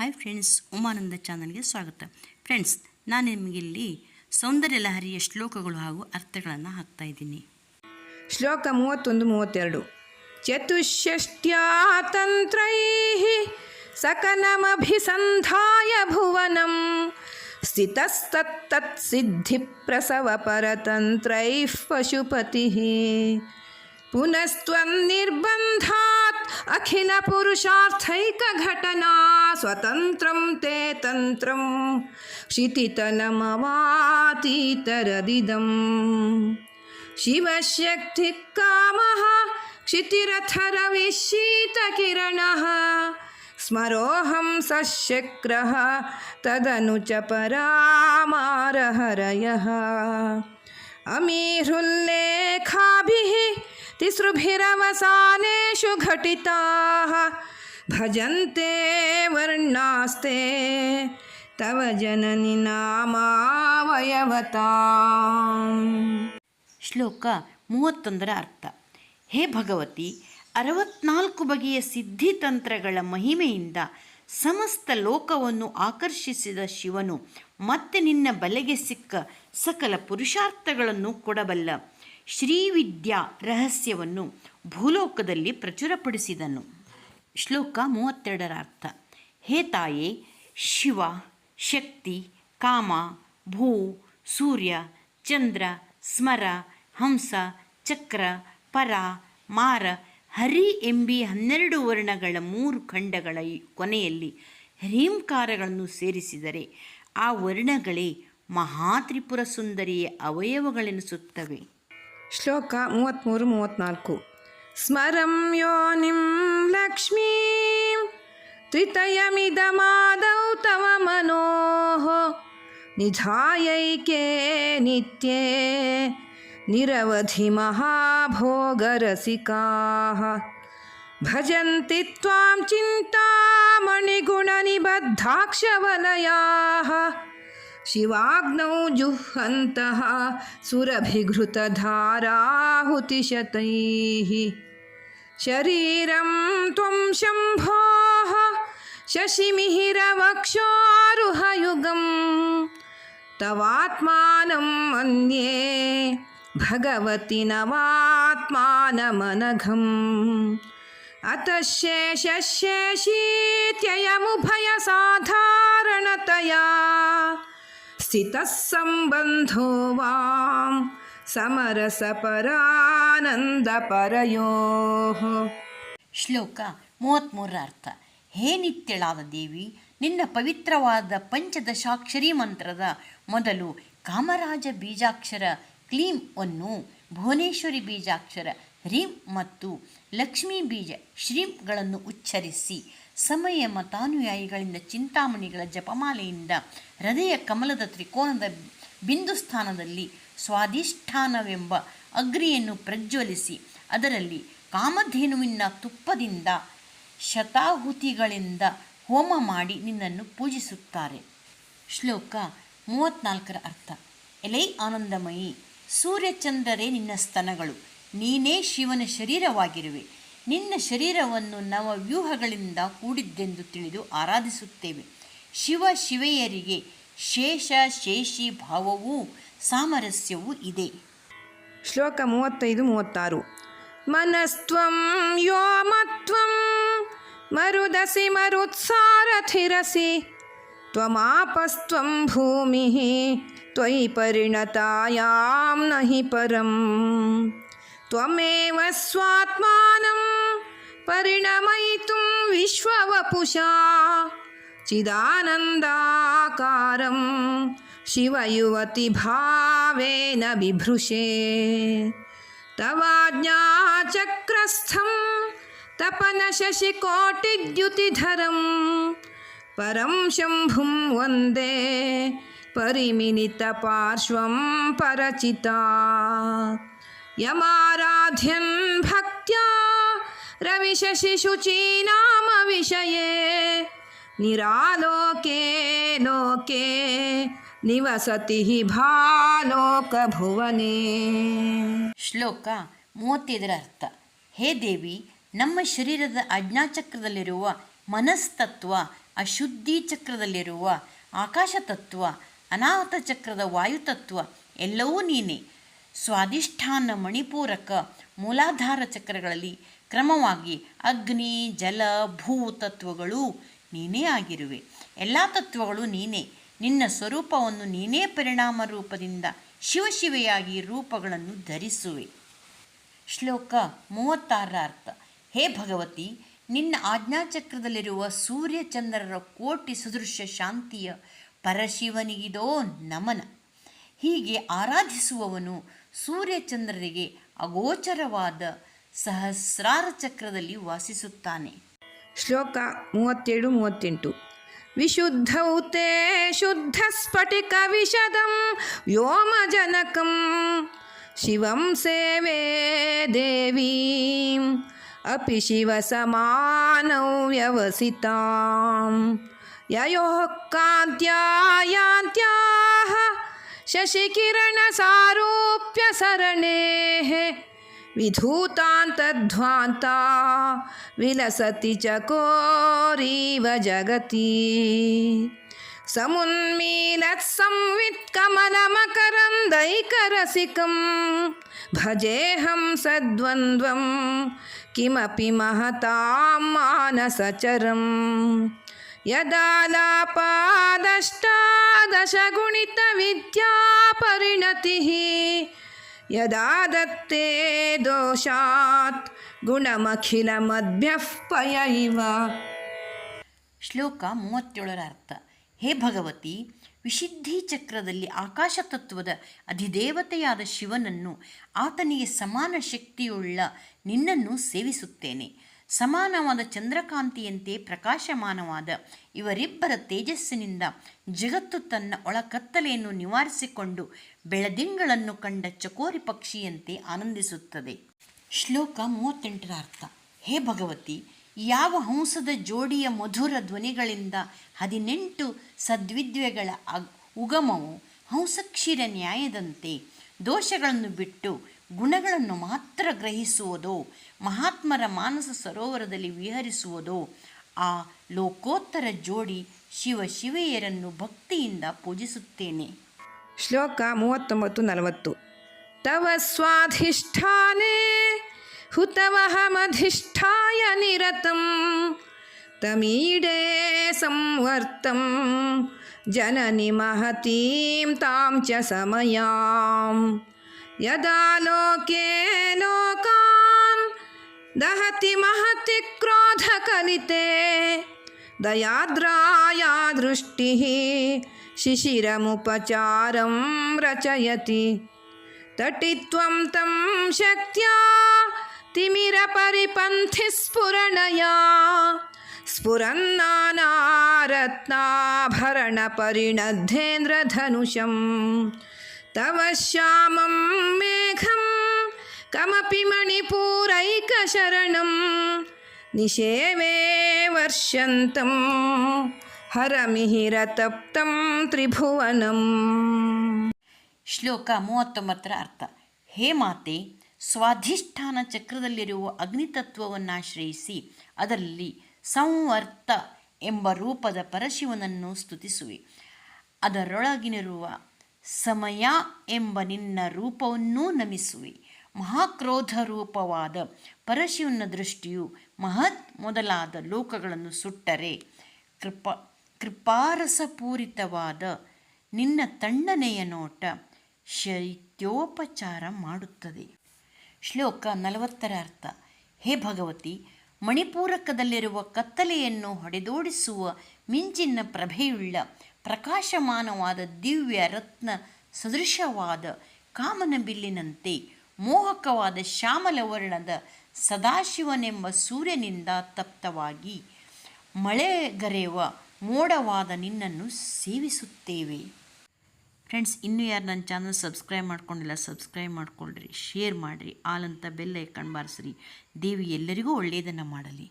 Hi friends Umananda ಚಾನಲ್ಗೆ ಸ್ವಾಗತ. Friends ನಾನು ನಿಮಗಿಲ್ಲಿ ಸೌಂದರ್ಯ ಲಹರಿಯ ಶ್ಲೋಕಗಳು ಹಾಗೂ ಅರ್ಥಗಳನ್ನು ಹಾಕ್ತಾ ಇದ್ದೀನಿ. ಶ್ಲೋಕ ಮೂವತ್ತೊಂದು, ಮೂವತ್ತೆರಡು. ಚತುಷ್ಷಷ್ಟ್ಯಾ ತಂತ್ರೈ ಸಕಲಮಭಿಸಂಧಾಯ ಭುವನಂ ಸ್ಥಿತಸ್ತತ್ತತ್ಸಿದ್ಧಿಪ್ರಸವ ಪರತಂತ್ರೈ ಪಶುಪತಿ अखिल पुरुषार्थक घटना स्वतंत्रम ते तंत्रम क्षितितलमवातीतरदिदम् शिवशक्तिः कामः, क्षितिरथरविशीतकिरणः, स्मरोऽहं सशक्रः तदनु च परामारहरयः अमीरुल्लेखाभिः तिसृभिरवसानेषु घटिताः भजन्ते वर्णास्ते तव जननि नामावयवता ಶ್ಲೋಕ ಮೂವತ್ತೊಂದರ ಅರ್ಥ ಹೇ ಭಗವತಿ ಅರವತ್ನಾಲ್ಕು ಬಗೆಯ ಸಿದ್ಧಿತಂತ್ರಗಳ ಮಹಿಮೆಯಿಂದ ಸಮಸ್ತ ಲೋಕವನ್ನು ಆಕರ್ಷಿಸಿದ ಶಿವನು ಮತ್ತೆ ನಿನ್ನ ಬಲೆಗೆ ಸಿಕ್ಕ ಸಕಲ ಪುರುಷಾರ್ಥಗಳನ್ನು ಕೊಡಬಲ್ಲ ಶ್ರೀವಿದ್ಯಾ ರಹಸ್ಯವನ್ನು ಭೂಲೋಕದಲ್ಲಿ ಪ್ರಚುರಪಡಿಸಿದನು. ಶ್ಲೋಕ ಮೂವತ್ತೆರಡರ ಅರ್ಥ, ಹೇ ತಾಯೇ, ಶಿವ, ಶಕ್ತಿ, ಕಾಮ, ಭೂ, ಸೂರ್ಯ, ಚಂದ್ರ, ಸ್ಮರ, ಹಂಸ, ಚಕ್ರ, ಪರ, ಮಾರ, ಹರಿ ಎಂಬಿ ಹನ್ನೆರಡು ವರ್ಣಗಳ ಮೂರು ಖಂಡಗಳ ಕೊನೆಯಲ್ಲಿ ಹ್ರೀಂಕಾರಗಳನ್ನು ಸೇರಿಸಿದರೆ ಆ ವರ್ಣಗಳೇ ಮಹಾತ್ರಿಪುರ ಸುಂದರಿಯ ಅವಯವಗಳೆನಿಸುತ್ತವೆ. ಶ್ಲೋಕ ಮೂವತ್ತ್ಮೂರು ಮೂವತ್ತ್ನಾಲ್ಕು ಸ್ಮರಂ ಯೋನಿಂ ಲಕ್ಷ್ಮೀಂ ತ್ರಿತಯಮಿದಮಾದೌ ತವ ಮನೋಃ ನಿಧಾಯೈಕೆ ನಿತ್ಯೆ ನಿರವಧಿ ಮಹಾಭೋಗರಸಿಕಾः ಭಜಂತಿ ತ್ವಾಂ ಚಿಂತಾಮಣಿಗುಣನಿಬದ್ಧಾಕ್ಷವಲಯಾः शिवाग्नौ जुह्वन्तः सुरभिघृतधाराहुतिशतैः। शरीरं त्वं शम्भोः शशिमिहिरवक्षारुहयुगं तवात्मानं मन्ये भगवति नवात्मानमनघम्। अतः शेषशेषीत्ययमुभयसाध स्थितः सम्बन्धो वां समरसपरानन्दपरयोः ಶ್ಲೋಕ ಮೂವತ್ತ್ಮೂರರ ಅರ್ಥ ಹೇ ನಿತ್ಯಳಾದ ದೇವಿ ನಿನ್ನ ಪವಿತ್ರವಾದ ಪಂಚದಶಾಕ್ಷರಿ ಮಂತ್ರದ ಮೊದಲು ಕಾಮರಾಜ ಬೀಜಾಕ್ಷರ ಕ್ಲೀಂ ಅನ್ನು ಭುವನೇಶ್ವರಿ ಬೀಜಾಕ್ಷರ ಹ್ರೀಂ ಮತ್ತು ಲಕ್ಷ್ಮೀ ಬೀಜ ಶ್ರೀಂಗಳನ್ನು ಉಚ್ಚರಿಸಿ ಸಮಯ ಮತಾನುಯಾಯಿಗಳಿಂದ ಚಿಂತಾಮಣಿಗಳ ಜಪಮಾಲೆಯಿಂದ ಹೃದಯ ಕಮಲದ ತ್ರಿಕೋನದ ಬಿಂದು ಸ್ಥಾನದಲ್ಲಿ ಸ್ವಾಧಿಷ್ಠಾನವೆಂಬ ಅಗ್ರಿಯನ್ನು ಪ್ರಜ್ವಲಿಸಿ, ಅದರಲ್ಲಿ ಕಾಮಧೇನುವಿನ ತುಪ್ಪದಿಂದ ಶತಾಹುತಿಗಳಿಂದ ಹೋಮ ಮಾಡಿ ನಿನ್ನನ್ನು ಪೂಜಿಸುತ್ತಾರೆ. ಶ್ಲೋಕ ಮೂವತ್ನಾಲ್ಕರ ಅರ್ಥ. ಎಲೈ ಆನಂದಮಯಿ, ಸೂರ್ಯಚಂದ್ರರೇ ನಿನ್ನ ಸ್ತನಗಳು, ನೀನೇ ಶಿವನ ಶರೀರವಾಗಿರುವೆ. ನಿನ್ನ ಶರೀರವನ್ನು ನವ ವ್ಯೂಹಗಳಿಂದ ಕೂಡಿದ್ದೆಂದು ತಿಳಿದು ಆರಾಧಿಸುತ್ತೇವೆ. ಶಿವ ಶಿವೆಯರಿಗೆ ಶೇಷ ಶೇಷಿ ಭಾವವೂ ಸಾಮರಸ್ಯವೂ ಇದೆ. ಶ್ಲೋಕ ಮೂವತ್ತೈದು, ಮೂವತ್ತಾರು. ಮನಸ್ತ್ವಂ ಯೋಮತ್ವಂ ಮರುದಸಿ ಮರುತ್ಸಾರಥಿರಸಿ, ತ್ವಮಾಪಸ್ತ್ವಂ ಭೂಮಿ ತ್ವಯಿ ಪರಿಣತಾಯಾಂ ನ ಹಿ ಪರಂ. ತ್ವಮೇವ ಸ್ವಾತ್ಮಾನಂ परिणमयितुं विश्ववपुषा चिदानन्दाकारं शिवयुवतिभावेन बिभृशे तवाज्ञाचक्रस्थं तपनशशिकोटिद्युतिधरं परं शम्भुं वन्दे परिमिनितपार्श्वं परचिता यमाराध्यन् भक्त्या ನಿರಾಲೋಕೆ ಲೋಕೆ, ನಿವಸತಿ ಭಾಲೋಕಭುವನೇ ಶ್ಲೋಕ ಮೂವತ್ತೈದರ ಅರ್ಥ. ಹೇ ದೇವಿ, ನಮ್ಮ ಶರೀರದ ಅಜ್ಞಾಚಕ್ರದಲ್ಲಿರುವ ಮನಸ್ತತ್ವ, ಅಶುದ್ಧಿ ಚಕ್ರದಲ್ಲಿರುವ ಆಕಾಶ ತತ್ವ ಅನಾಹುತ ಚಕ್ರದ ವಾಯುತತ್ವ ಎಲ್ಲವೂ ನೀನೆ. ಸ್ವಾಧಿಷ್ಠಾನ ಮಣಿಪೂರಕ ಮೂಲಾಧಾರ ಚಕ್ರಗಳಲ್ಲಿ ಕ್ರಮವಾಗಿ ಅಗ್ನಿ, ಜಲ, ಭೂ ತತ್ವಗಳು ನೀನೇ ಆಗಿರುವೆ. ಎಲ್ಲ ತತ್ವಗಳು ನೀನೇ. ನಿನ್ನ ಸ್ವರೂಪವನ್ನು ನೀನೇ ಪರಿಣಾಮ ರೂಪದಿಂದ ಶಿವಶಿವೆಯಾಗಿ ರೂಪಗಳನ್ನು ಧರಿಸುವೆ. ಶ್ಲೋಕ ಮೂವತ್ತಾರರ ಅರ್ಥ. ಹೇ ಭಗವತಿ, ನಿನ್ನ ಆಜ್ಞಾಚಕ್ರದಲ್ಲಿರುವ ಸೂರ್ಯಚಂದ್ರರ ಕೋಟಿ ಸದೃಶ ಶಾಂತಿಯ ಪರಶಿವನಿಗಿದೋ ನಮನ. ಹೀಗೆ ಆರಾಧಿಸುವವನು ಸೂರ್ಯಚಂದ್ರರಿಗೆ ಅಗೋಚರವಾದ ಸಹಸ್ರಾರ ಚಕ್ರದಲ್ಲಿ ವಾಸಿಸುತ್ತಾನೆ. ಶ್ಲೋಕ ಮೂವತ್ತೇಳು, ಮೂವತ್ತೆಂಟು. ವಿಶುದ್ಧೌತೆ ಶುದ್ಧ ಸ್ಫಟಿಕ ವಿಶದಂ ವ್ಯೋಮಜನಕಂ ಶಿವಂ ಸೇವೆ ದೇವೀಂ ಅಪಿ ಶಿವ ಸಮಾನೌ ವ್ಯವಸಿತಾಂ ಕಾಂತ್ಯಾಯಾಂತ್ಯಾಹ शशिकिरणसारूप्यसरणेः विधूतान्तध्वान्ता विलसति च कोरीव जगति। समुन्मीलत्संवित्कमलमकरन्दैकरसिकं भजेऽहं सद्वन्द्वं किमपि महतां मानसचरम्। मानसचरं यदालापादष्टादशगुणितविद्यापरिणतिः यदा दत्ते दोषात् गुणमखिलमद्भ्यः पय इव ಶ್ಲೋಕ ಮೂವತ್ತೇಳರ ಅರ್ಥ ಹೇ ಭಗವತಿ ವಿಶುದ್ಧಿ ಚಕ್ರದಲ್ಲಿ ಆಕಾಶ ತತ್ವದ ಅಧಿದೇವತೆಯಾದ ಶಿವನನ್ನು ಆತನಿಗೆ ಸಮಾನ ಶಕ್ತಿಯುಳ್ಳ ನಿನ್ನನ್ನು ಸೇವಿಸುತ್ತೇನೆ ಸಮಾನವಾದ ಚಂದ್ರಕಾಂತಿಯಂತೆ ಪ್ರಕಾಶಮಾನವಾದ ಇವರಿಬ್ಬರ ತೇಜಸ್ಸಿನಿಂದ ಜಗತ್ತು ತನ್ನ ಒಳಕತ್ತಲೆಯನ್ನು ನಿವಾರಿಸಿಕೊಂಡು ಬೆಳದಿಂಗಳನ್ನು ಕಂಡ ಚಕೋರಿ ಪಕ್ಷಿಯಂತೆ ಆನಂದಿಸುತ್ತದೆ. ಶ್ಲೋಕ ಮೂವತ್ತೆಂಟರ ಅರ್ಥ. ಹೇ ಭಗವತಿ, ಯಾವ ಹಂಸದ ಜೋಡಿಯ ಮಧುರ ಧ್ವನಿಗಳಿಂದ ಹದಿನೆಂಟು ಸದ್ವಿದ್ವೆಗಳ ಅಗ್ ಉಗಮವು ಹಂಸಕ್ಷೀರ ನ್ಯಾಯದಂತೆ ದೋಷಗಳನ್ನು ಬಿಟ್ಟು ಗುಣಗಳನ್ನು ಮಾತ್ರ ಗ್ರಹಿಸುವುದೋ, ಮಹಾತ್ಮರ ಮಾನಸ ಸರೋವರದಲ್ಲಿ ವಿಹರಿಸುವುದೋ, ಆ ಲೋಕೋತ್ತರ ಜೋಡಿ ಶಿವ ಶಿವೆಯರನ್ನು ಭಕ್ತಿಯಿಂದ ಪೂಜಿಸುತ್ತೇನೆ. ಶ್ಲೋಕ ಮೂವತ್ತೊಂಬತ್ತು ನಲವತ್ತು. ತವ ಸ್ವಾಧಿಷ್ಠಾನೇ ಹುತವಹಮಧಿಷ್ಠಾಯ ನಿರತಂ, ತಮೀಡೇ ಸಂವರ್ತಂ, ಜನನಿ ಮಹತೀಂ ತಾಂ ಚ ಸಮಯಾಂ. यदा लोके लोकां दहति महति क्रोधकलिते दयाद्राया दृष्टिः शिशिरमुपचारं रचयति तटित्वं तं शक्त्या तिमिरपरिपन्थिस्फुरणया स्फुरन्नानारत्नाभरणपरिणद्धेन्द्रधनुषम् तव श्यामं मेघं कमपि मणिपूरैकशरणं निषेवे वर्षन्तं हरमिहिरतप्तं त्रिभुवनम् ಶ್ಲೋಕ ಮೂವತ್ತೊಂಬತ್ತರ ಅರ್ಥ ಹೇ ಮಾತೆ ಸ್ವಾಧಿಷ್ಠಾನ ಚಕ್ರದಲ್ಲಿರುವ ಅಗ್ನಿತತ್ವವನ್ನು ಆಶ್ರಯಿಸಿ ಅದರಲ್ಲಿ ಸಂವರ್ತ ಎಂಬ ರೂಪದ ಪರಶಿವನನ್ನು ಸ್ತುತಿಸುವೆ ಅದರೊಳಗಿನಿರುವ ಸಮಯ ಎಂಬ ನಿನ್ನ ರೂಪವನ್ನೂ ನಮಿಸುವೆ. ಮಹಾಕ್ರೋಧ ರೂಪವಾದ ಪರಶಿವನ ದೃಷ್ಟಿಯು ಮಹತ್ ಮೊದಲಾದ ಲೋಕಗಳನ್ನು ಸುಟ್ಟರೆ, ಕೃಪ, ಕೃಪಾರಸಪೂರಿತವಾದ ನಿನ್ನ ತಣ್ಣನೆಯ ನೋಟ ಶೈತ್ಯೋಪಚಾರ ಮಾಡುತ್ತದೆ. ಶ್ಲೋಕ ನಲವತ್ತರ ಅರ್ಥ. ಹೇ ಭಗವತಿ, ಮಣಿಪೂರಕದಲ್ಲಿರುವ ಕತ್ತಲೆಯನ್ನು ಹೊಡೆದೋಡಿಸುವ ಮಿಂಚಿನ ಪ್ರಭೆಯುಳ್ಳ ಪ್ರಕಾಶಮಾನವಾದ ದಿವ್ಯ ರತ್ನ ಸದೃಶವಾದ ಕಾಮನ ಬಿಲ್ಲಿನಂತೆ ಮೋಹಕವಾದ ಶ್ಯಾಮಲ ವರ್ಣದ ಸದಾಶಿವನೆಂಬ ಸೂರ್ಯನಿಂದ ತಪ್ತವಾಗಿ ಮಳೆಗರೆಯುವ ಮೋಡವಾದ ನಿನ್ನನ್ನು ಸೇವಿಸುತ್ತೇವೆ. ಫ್ರೆಂಡ್ಸ್ ಇನ್ನೂ ಯಾರು ನನ್ನ ಚಾನಲ್ ಸಬ್ಸ್ಕ್ರೈಬ್ ಮಾಡ್ಕೊಂಡಿಲ್ಲ ಸಬ್ಸ್ಕ್ರೈಬ್ ಮಾಡ್ಕೊಳ್ರಿ ಶೇರ್ ಮಾಡಿರಿ, ಆಲ್ ಅಂತ ಬೆಲ್ ಐಕನ್ ಬಾರಿಸ್ರಿ. ದೇವಿ ಎಲ್ಲರಿಗೂ ಒಳ್ಳೆಯದನ್ನು ಮಾಡಲಿ.